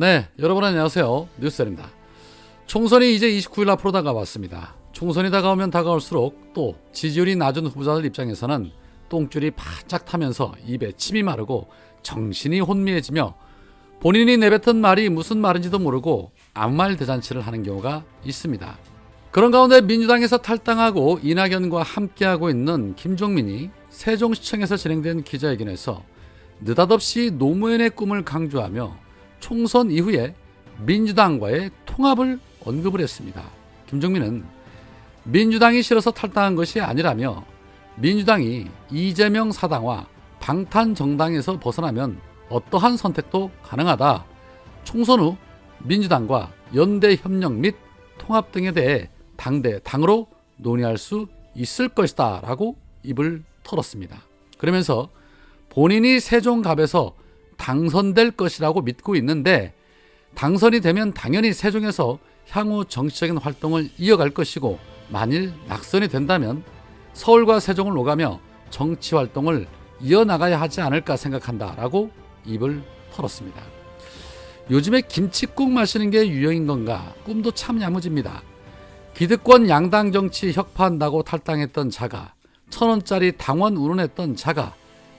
네, 여러분 안녕하세요. 뉴스입니다. 총선이 이제 29일 앞으로 다가왔습니다. 총선이 다가오면 다가올수록 또 지지율이 낮은 후보자들 입장에서는 똥줄이 바짝 타면서 입에 침이 마르고 정신이 혼미해지며 본인이 내뱉은 말이 무슨 말인지도 모르고 아무 말 대잔치를 하는 경우가 있습니다. 그런 가운데 민주당에서 탈당하고 이낙연과 함께하고 있는 김종민이 세종시청에서 진행된 기자회견에서 느닷없이 노무현의 꿈을 강조하며 총선 이후에 민주당과의 통합을 언급을 했습니다. 김종민은 민주당이 싫어서 탈당한 것이 아니라며 민주당이 이재명 사당과 방탄 정당에서 벗어나면 어떠한 선택도 가능하다. 총선 후 민주당과 연대 협력 및 통합 등에 대해 당대 당으로 논의할 수 있을 것이다. 라고 입을 털었습니다. 그러면서 본인이 세종갑에서 당선될 것이라고 믿고 있는데 당선이 되면 당연히 세종에서 향후 정치적인 활동을 이어갈 것이고 만일 낙선이 된다면 서울과 세종을 오가며 정치 활동을 이어나가야 하지 않을까 생각한다라고 입을 털었습니다. 요즘에 김치국 마시는 게 유행인 건가? 꿈도 참 야무집니다. 기득권 양당 정치 혁파한다고 탈당했던 자가 천 원짜리 당원 운운했던 자가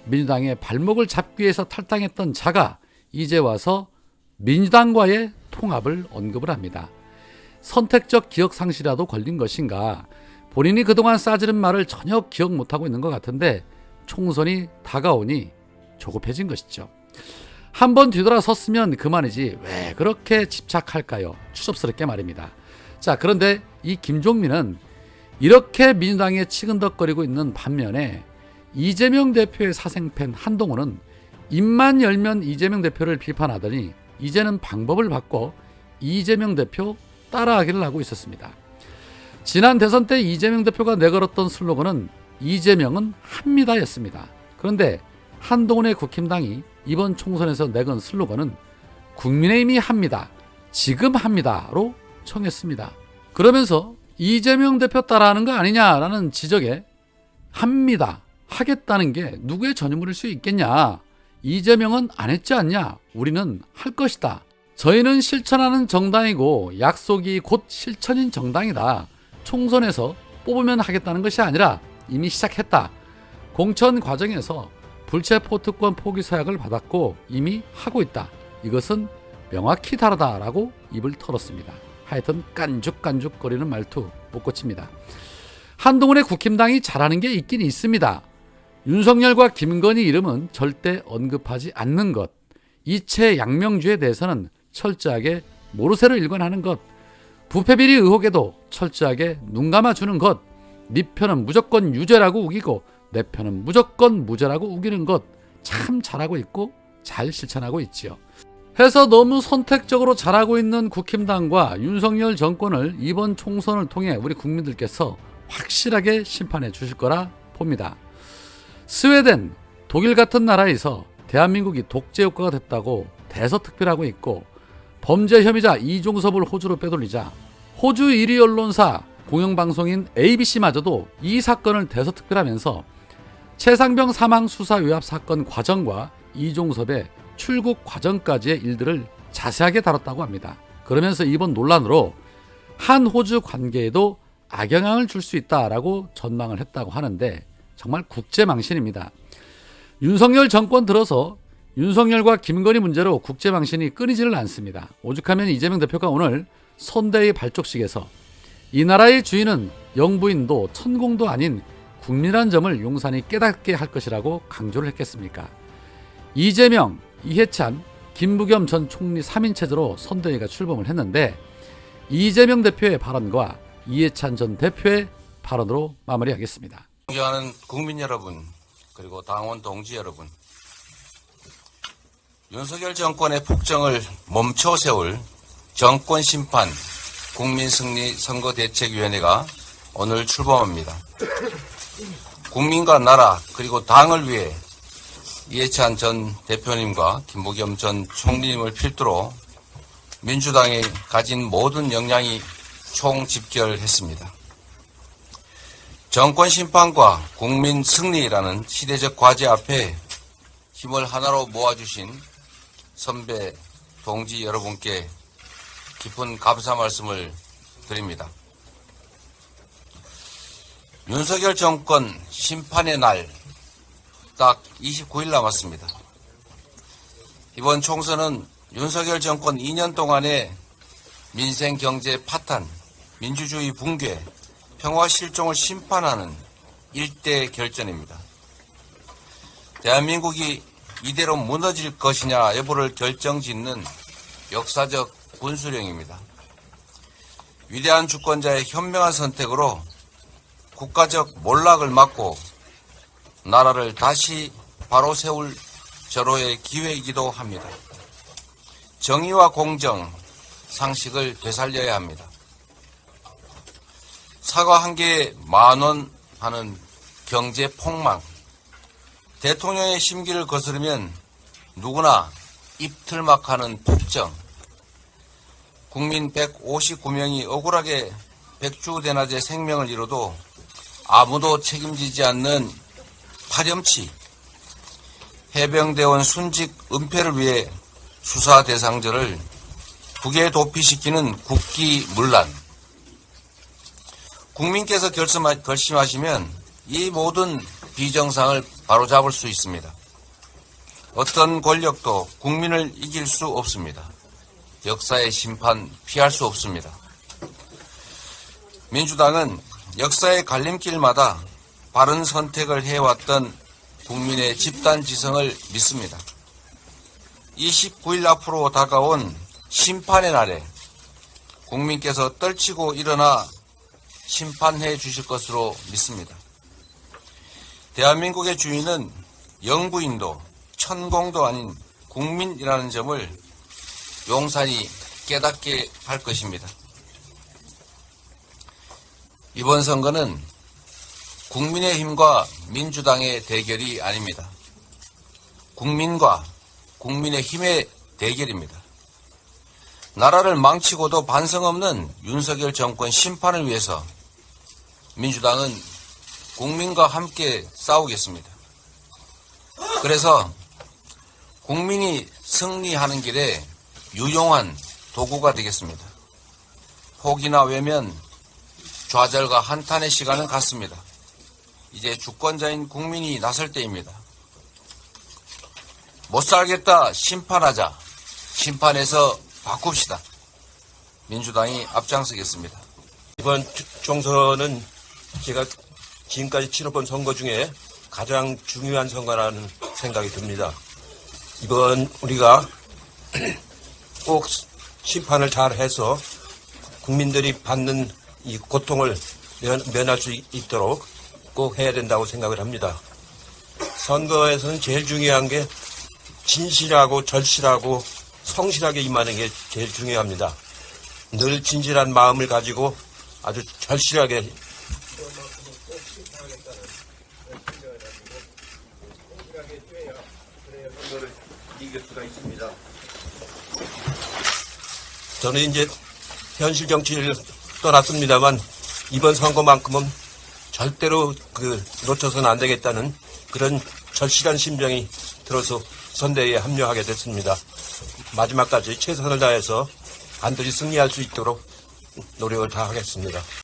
민주당의 발목을 잡기 위해서 탈당했던 자가 이제 와서 민주당과의 통합을 언급을 합니다. 선택적 기억 상실이라도 걸린 것인가? 본인이 그동안 싸지른 말을 전혀 기억 못하고 있는 것 같은데 총선이 다가오니 조급해진 것이죠. 한 번 뒤돌아섰으면 그만이지 왜 그렇게 집착할까요? 추접스럽게 말입니다. 자, 그런데 이 김종민은 이렇게 민주당에 치근덕거리고 있는 반면에 이재명 대표의 사생팬 한동훈은 입만 열면 이재명 대표를 비판하더니 이제는 방법을 바꿔 이재명 대표 따라하기를 하고 있었습니다. 지난 대선 때 이재명 대표가 내걸었던 슬로건은 이재명은 합니다였습니다. 그런데 한동훈의 국힘당이 이번 총선에서 내건 슬로건은 국민의힘이 합니다. 지금 합니다로 청했습니다. 그러면서 이재명 대표 따라하는 거 아니냐라는 지적에 합니다. 하겠다는 게 누구의 전유물일 수 있겠냐. 이재명은 안 했지 않냐. 우리는 할 것이다. 저희는 실천하는 정당이고 약속이 곧 실천인 정당이다. 총선에서 뽑으면 하겠다는 것이 아니라 이미 시작했다. 공천 과정에서 불체포 특권 포기 서약을 받았고 이미 하고 있다. 이것은 명확히 다르다라고 입을 털었습니다. 하여튼 깐죽깐죽거리는 말투 못 고칩니다. 한동훈의 국힘당이 잘하는 게 있긴 있습니다. 윤석열과 김건희 이름은 절대 언급하지 않는 것. 이채 양명주에 대해서는 철저하게 모르쇠로 일관하는 것. 부패비리 의혹에도 철저하게 눈 감아주는 것. 네 편은 무조건 유죄라고 우기고 내 편은 무조건 무죄라고 우기는 것. 참 잘하고 있고 잘 실천하고 있지요. 해서 너무 선택적으로 잘하고 있는 국힘당과 윤석열 정권을 이번 총선을 통해 우리 국민들께서 확실하게 심판해 주실 거라 봅니다. 스웨덴, 독일 같은 나라에서 대한민국이 독재 국가가 됐다고 대서특필하고 있고 범죄 혐의자 이종섭을 호주로 빼돌리자 호주 1위 언론사 공영방송인 ABC마저도 이 사건을 대서특필하면서 최상병 사망 수사 요합 사건 과정과 이종섭의 출국 과정까지의 일들을 자세하게 다뤘다고 합니다. 그러면서 이번 논란으로 한 호주 관계에도 악영향을 줄 수 있다라고 전망을 했다고 하는데 정말 국제망신입니다. 윤석열 정권 들어서 윤석열과 김건희 문제로 국제망신이 끊이지를 않습니다. 오죽하면 이재명 대표가 오늘 선대의 발족식에서 이 나라의 주인은 영부인도 천공도 아닌 국민이란 점을 용산이 깨닫게 할 것이라고 강조를 했겠습니까? 이재명, 이해찬, 김부겸 전 총리 3인 체제로 선대위가 출범을 했는데 이재명 대표의 발언과 이해찬 전 대표의 발언으로 마무리하겠습니다. 존경하는 국민 여러분 그리고 당원 동지 여러분 윤석열 정권의 폭정을 멈춰 세울 정권 심판 국민승리 선거대책위원회가 오늘 출범합니다. 국민과 나라 그리고 당을 위해 이해찬 전 대표님과 김부겸 전 총리님을 필두로 민주당이 가진 모든 역량이 총집결했습니다. 정권 심판과 국민 승리라는 시대적 과제 앞에 힘을 하나로 모아주신 선배 동지 여러분께 깊은 감사 말씀을 드립니다. 윤석열 정권 심판의 날 딱 29일 남았습니다. 이번 총선은 윤석열 정권 2년 동안의 민생 경제 파탄, 민주주의 붕괴, 평화 실종을 심판하는 일대 결전입니다. 대한민국이 이대로 무너질 것이냐 여부를 결정짓는 역사적 분수령입니다. 위대한 주권자의 현명한 선택으로 국가적 몰락을 막고 나라를 다시 바로 세울 절호의 기회이기도 합니다. 정의와 공정, 상식을 되살려야 합니다. 사과 한 개에 만원 하는 경제 폭망. 대통령의 심기를 거스르면 누구나 입틀막하는 폭정. 국민 159명이 억울하게 백주대낮에 생명을 잃어도 아무도 책임지지 않는 파렴치. 해병대원 순직 은폐를 위해 수사 대상자를 국외 도피시키는 국기 문란. 국민께서 결심하, 결심하시면 이 모든 비정상을 바로잡을 수 있습니다. 어떤 권력도 국민을 이길 수 없습니다. 역사의 심판 피할 수 없습니다. 민주당은 역사의 갈림길마다 바른 선택을 해왔던 국민의 집단 지성을 믿습니다. 29일 앞으로 다가온 심판의 날에 국민께서 떨치고 일어나 심판해 주실 것으로 믿습니다. 대한민국의 주인은 영부인도 천공도 아닌 국민이라는 점을 용산이 깨닫게 할 것입니다. 이번 선거는 국민의힘과 민주당의 대결이 아닙니다. 국민과 국민의 힘의 대결입니다. 나라를 망치고도 반성 없는 윤석열 정권 심판을 위해서 민주당은 국민과 함께 싸우겠습니다. 그래서 국민이 승리하는 길에 유용한 도구가 되겠습니다. 포기나 외면, 좌절과 한탄의 시간은 갔습니다. 이제 주권자인 국민이 나설 때입니다. 못 살겠다 심판하자. 심판해서 바꿉시다. 민주당이 앞장서겠습니다. 이번 주- 총선은 제가 지금까지 치러본 선거 중에 가장 중요한 선거라는 생각이 듭니다. 이번 우리가 꼭 심판을 잘 해서 국민들이 받는 이 고통을 면, 면할 수 있도록 꼭 해야 된다고 생각을 합니다. 선거에서는 제일 중요한 게 진실하고 절실하고 성실하게 임하는 게 제일 중요합니다. 늘 진실한 마음을 가지고 아주 절실하게 이길 수가 있습니다. 저는 이제 현실 정치를 떠났습니다만 이번 선거만큼은 절대로 그 놓쳐서는 안 되겠다는 그런 절실한 심정이 들어서 선대위에 합류하게 됐습니다. 마지막까지 최선을 다해서 반드시 승리할 수 있도록 노력을 다하겠습니다.